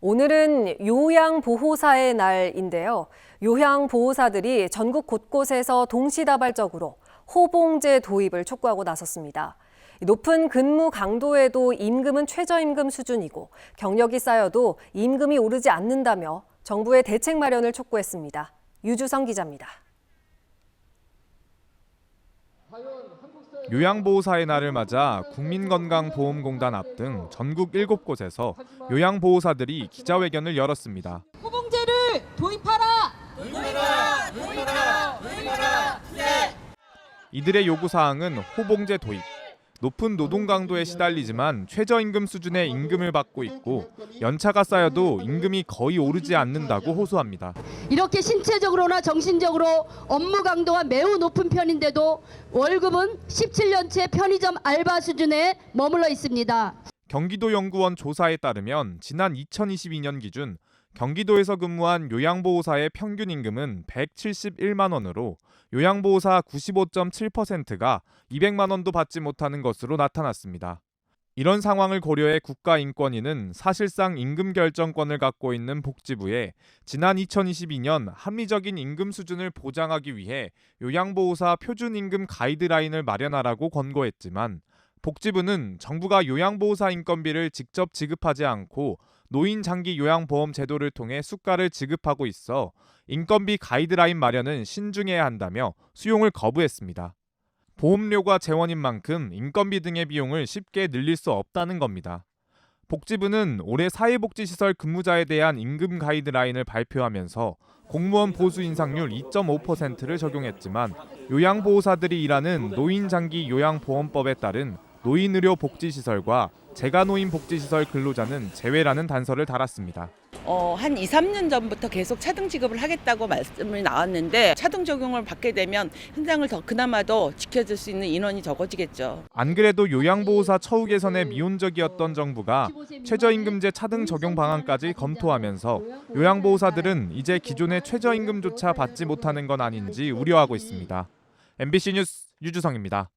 오늘은 요양보호사의 날인데요. 요양보호사들이 전국 곳곳에서 동시다발적으로 호봉제 도입을 촉구하고 나섰습니다. 높은 근무 강도에도 임금은 최저임금 수준이고 경력이 쌓여도 임금이 오르지 않는다며 정부의 대책 마련을 촉구했습니다. 유주성 기자입니다. 요양보호사의 날을 맞아 국민건강보험공단 앞 등 전국 7곳에서 요양보호사들이 기자회견을 열었습니다. 호봉제를 도입하라. 이들의 요구사항은 호봉제 도입, 높은 노동 강도에 시달리지만 최저임금 수준의 임금을 받고 있고 연차가 쌓여도 임금이 거의 오르지 않는다고 호소합니다. 이렇게 신체적으로나 정신적으로 업무 강도가 매우 높은 편인데도 월급은 17년째 편의점 알바 수준에 머물러 있습니다. 경기도 연구원 조사에 따르면 지난 2022년 기준 경기도에서 근무한 요양보호사의 평균 임금은 171만 원으로 요양보호사 95.7%가 200만 원도 받지 못하는 것으로 나타났습니다. 이런 상황을 고려해 국가인권위는 사실상 임금 결정권을 갖고 있는 복지부에 지난 2022년 합리적인 임금 수준을 보장하기 위해 요양보호사 표준임금 가이드라인을 마련하라고 권고했지만 복지부는 정부가 요양보호사 인건비를 직접 지급하지 않고 노인 장기 요양보험 제도를 통해 수가를 지급하고 있어 인건비 가이드라인 마련은 신중해야 한다며 수용을 거부했습니다. 보험료가 재원인 만큼 인건비 등의 비용을 쉽게 늘릴 수 없다는 겁니다. 복지부는 올해 사회복지시설 근무자에 대한 임금 가이드라인을 발표하면서 공무원 보수 인상률 2.5%를 적용했지만 요양보호사들이 일하는 노인장기 요양보험법에 따른 노인의료 복지시설과 재가노인 복지시설 근로자는 제외라는 단서를 달았습니다. 어, 한 2, 3년 전부터 계속 차등 지급을 하겠다고 말씀이 나왔는데 차등 적용을 받게 되면 현장을 더 그나마도 지켜줄 수 있는 인원이 적어지겠죠. 안 그래도 요양보호사 처우 개선에 미온적이었던 정부가 최저임금제 차등 적용 방안까지 검토하면서 요양보호사들은 이제 기존의 최저임금조차 받지 못하는 건 아닌지 우려하고 있습니다. MBC 뉴스 유주성입니다.